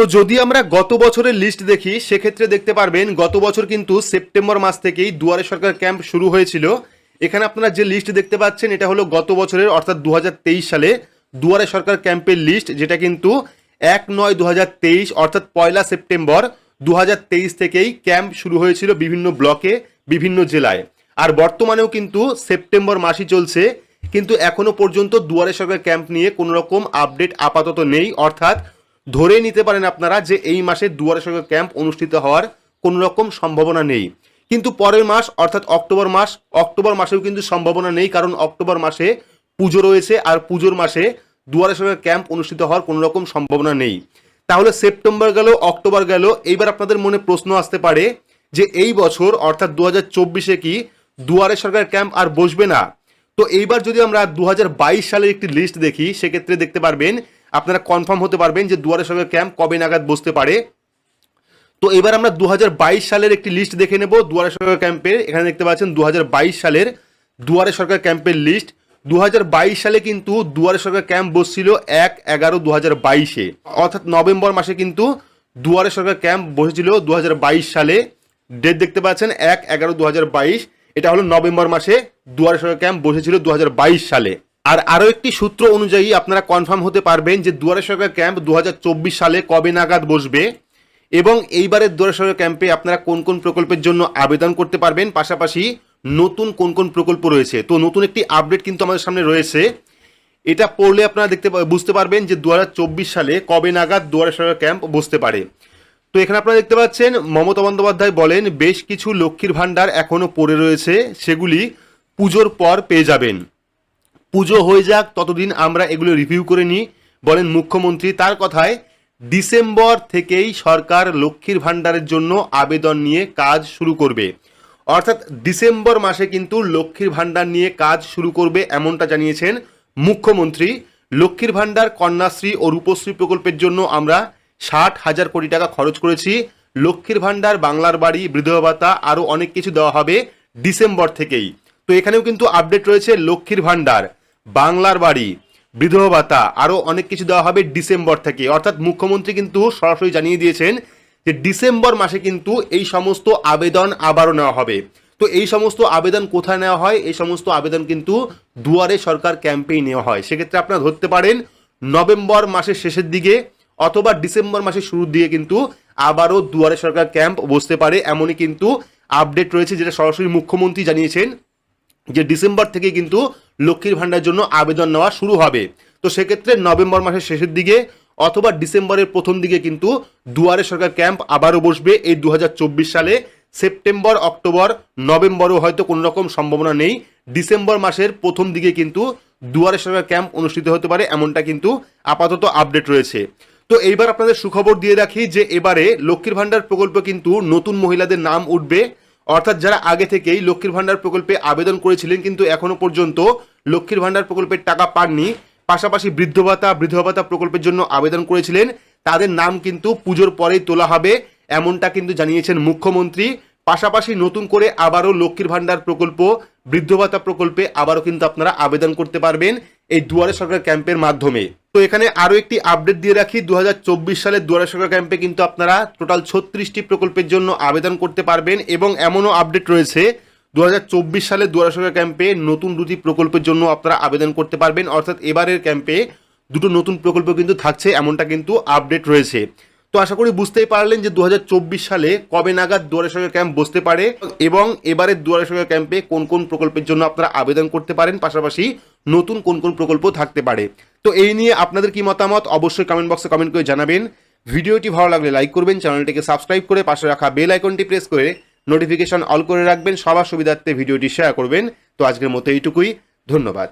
তো যদি আমরা গত বছরের লিস্ট দেখি, সেক্ষেত্রে দেখতে পারবেন গত বছর কিন্তু সেপ্টেম্বর মাস থেকেই দুয়ারে সরকার ক্যাম্প শুরু হয়েছিল। এখানে আপনারা যে লিস্ট দেখতে পাচ্ছেন, এটা হলো গত বছরের, অর্থাৎ দু হাজার তেইশ সালে দুয়ারে সরকার ক্যাম্পের লিস্ট যেটা কিন্তু এক নয় দু অর্থাৎ পয়লা সেপ্টেম্বর দু হাজার তেইশ থেকেই ক্যাম্প শুরু হয়েছিল বিভিন্ন ব্লকে, বিভিন্ন জেলায়। আর বর্তমানেও কিন্তু সেপ্টেম্বর মাসই চলছে, কিন্তু এখনও পর্যন্ত দুয়ারে সরকার ক্যাম্প নিয়ে কোনো রকম আপডেট আপাতত নেই, অর্থাৎ ধরে নিতে পারেন আপনারা যে এই মাসে দুয়ারে সরকার ক্যাম্প অনুষ্ঠিত হওয়ার কোনো রকম সম্ভাবনা নেই। কিন্তু পরের মাস, অর্থাৎ অক্টোবর মাস, অক্টোবর মাসেও কিন্তু সম্ভাবনা নেই, কারণ অক্টোবর মাসে পুজো রয়েছে আর পুজোর মাসে দুয়ারে সরকার ক্যাম্প অনুষ্ঠিত হওয়ার কোনো রকম সম্ভাবনা নেই। তাহলে সেপ্টেম্বর গেল, অক্টোবর গেল, এইবার আপনাদের মনে প্রশ্ন আসতে পারে যে এই বছর, অর্থাৎ দু চব্বিশে কি দুয়ারে সরকার ক্যাম্প আর বসবে না? তো এইবার যদি আমরা দু হাজার বাইশ সালের একটি লিস্ট দেখি, সেক্ষেত্রে দেখতে পারবেন আপনারা কনফার্ম হতে পারবেন যে দুয়ারে সরকার ক্যাম্প কবে নাগাদ বসতে পারে। তো এবার আমরা দু হাজার বাইশ সালের একটি লিস্ট দেখে নেব। দুয়ারে সরকার ক্যাম্পের এখানে দেখতে পাচ্ছেন দুহাজার বাইশ সালের দুয়ারে সরকার ক্যাম্পের লিস্ট দু হাজার বাইশ সালে কিন্তু দুয়ারে সরকার ক্যাম্প বসছিল এক এগারো দু হাজার বাইশে। অর্থাৎ নভেম্বর মাসে কিন্তু দুয়ারে সরকার ক্যাম্প বসেছিল দু হাজার বাইশ সালে। ডেট দেখতে পাচ্ছেন এক এগারো দু এটা হলো নভেম্বর মাসে দুয়ারে সরকার ক্যাম্প বসেছিল দু হাজার বাইশ সালে। আর আরও একটি সূত্র অনুযায়ী আপনারা কনফার্ম হতে পারবেন যে দুয়ারে সরকার ক্যাম্প দু হাজার চব্বিশ সালে কবে নাগাদ বসবে এবং এইবারের দুয়ারে সরকার ক্যাম্পে আপনারা কোন কোন প্রকল্পের জন্য আবেদন করতে পারবেন? পাশাপাশি নতুন কোন কোন প্রকল্প রয়েছে? তো নতুন একটি আপডেট কিন্তু আমাদের সামনে রয়েছে। এটা পড়লে আপনারা দেখতে বুঝতে পারবেন যে দুহাজার চব্বিশ সালে কবে নাগাদ দুয়ারে সরকার ক্যাম্প বসতে পারে। তো এখানে আপনারা দেখতে পাচ্ছেন, মমতা বন্দ্যোপাধ্যায় বলেন, বেশ কিছু লক্ষ্মীর ভাণ্ডার এখনও পড়ে রয়েছে। সেগুলি পুজোর পর পেয়ে যাবেন। পুজো হয়ে যাক, ততদিন আমরা এগুলো রিভিউ করে নিই। বলেন মুখ্যমন্ত্রী তার কথায়, ডিসেম্বর থেকেই সরকার লক্ষ্মীর ভাণ্ডারের জন্য আবেদন নিয়ে কাজ শুরু করবে। অর্থাৎ ডিসেম্বর মাসে কিন্তু লক্ষ্মীর ভাণ্ডার নিয়ে কাজ শুরু করবে এমনটা জানিয়েছেন মুখ্যমন্ত্রী। লক্ষ্মীর ভাণ্ডার, কন্যাশ্রী ও রূপশ্রী প্রকল্পের জন্য আমরা ষাট হাজার কোটি টাকা খরচ করেছি। লক্ষ্মীর ভাণ্ডার, বাংলার বাড়ি, বিধবা ভাতা, আরও অনেক কিছু দেওয়া হবে ডিসেম্বর থেকেই। তো এখানেও কিন্তু আপডেট রয়েছে লক্ষ্মীর ভাণ্ডার। বাংলার বাড়ি, বিধবা ভাতা আরও অনেক কিছু দেওয়া হবে ডিসেম্বর থেকে। অর্থাৎ মুখ্যমন্ত্রী কিন্তু সরাসরি জানিয়ে দিয়েছেন যে ডিসেম্বর মাসে কিন্তু এই সমস্ত আবেদন আবারও নেওয়া হবে। তো এই সমস্ত আবেদন কোথায় নেওয়া হয়? এই সমস্ত আবেদন কিন্তু দুয়ারে সরকার ক্যাম্পেই নেওয়া হয়। সেক্ষেত্রে আপনারা ধরতে পারেন, নভেম্বর মাসের শেষের দিকে অথবা ডিসেম্বর মাসের শুরুর দিকে কিন্তু আবারও দুয়ারে সরকার ক্যাম্প বসতে পারে। এমনই কিন্তু আপডেট রয়েছে যেটা সরাসরি মুখ্যমন্ত্রী জানিয়েছেন যে ডিসেম্বর থেকে কিন্তু লক্ষ্মীর ভাণ্ডার জন্য আবেদন নেওয়া শুরু হবে। তো সেক্ষেত্রে নভেম্বর মাসের শেষের দিকে অথবা ডিসেম্বরের প্রথম দিকে কিন্তু দুয়ারে সরকার ক্যাম্প আবারও বসবে এই দু হাজার চব্বিশ সালে। সেপ্টেম্বর, অক্টোবর, নভেম্বরেও হয়তো কোনো রকম সম্ভাবনা নেই। ডিসেম্বর মাসের প্রথম দিকে কিন্তু দুয়ারে সরকার ক্যাম্প অনুষ্ঠিত হতে পারে এমনটা কিন্তু আপাতত আপডেট রয়েছে। তো এইবার আপনাদের সুখবর দিয়ে রাখি যে এবারে লক্ষ্মীর ভাণ্ডার প্রকল্প কিন্তু নতুন মহিলাদের নাম উঠবে। অর্থাৎ যারা আগে থেকেই লক্ষ্মীর ভাণ্ডার প্রকল্পে আবেদন করেছিলেন, কিন্তু এখনও পর্যন্ত লক্ষ্মীর ভাণ্ডার প্রকল্পের টাকা পাননি। পাশাপাশি বৃদ্ধ ভাতা বৃদ্ধ ভাতা প্রকল্পের জন্য আবেদন করেছিলেন। তাদের নাম কিন্তু পুজোর পরেই তোলা হবে, এমনটা কিন্তু জানিয়েছেন মুখ্যমন্ত্রী। পাশাপাশি নতুন করে আবারও লক্ষ্মীর ভাণ্ডার প্রকল্প, বৃদ্ধ ভাতা প্রকল্পে আবারও কিন্তু আপনারা আবেদন করতে পারবেন। এই দুয়ারে সরকার ক্যাম্পের মাধ্যমে। তো এখানে আরও একটি আপডেট দিয়ে রাখি দু সালের দুয়ারে সরকার ক্যাম্পে কিন্তু আপনারা টোটাল ছত্রিশটি প্রকল্পের জন্য আবেদন করতে পারবেন এবং এমনও আপডেট রয়েছে দু সালে দুয়ারে সরকার ক্যাম্পে নতুন দুটি প্রকল্পের জন্য আপনারা আবেদন করতে পারবেন। অর্থাৎ এবারের ক্যাম্পে দুটো নতুন প্রকল্প কিন্তু থাকছে, এমনটা কিন্তু আপডেট রয়েছে। তো আশা করি বুঝতেই পারলেন যে দু হাজার চব্বিশ সালে কবে নাগাদ দুয়ারে সরকার ক্যাম্প বসতে পারে এবং এবারের দুয়ারে সরকার ক্যাম্পে কোন কোন প্রকল্পের জন্য আপনারা আবেদন করতে পারেন, পাশাপাশি নতুন কোন কোন প্রকল্প থাকতে পারে। তো এই নিয়ে আপনাদের কি মতামত অবশ্যই কমেন্ট বক্সে কমেন্ট করে জানাবেন। ভিডিওটি ভালো লাগলে লাইক করবেন, চ্যানেলটিকে সাবস্ক্রাইব করে পাশে রাখা বেল আইকনটি প্রেস করে নোটিফিকেশন অল করে রাখবেন। সবার সুবিধার্থে ভিডিওটি শেয়ার করবেন। তো আজকের মতো এইটুকুই। ধন্যবাদ।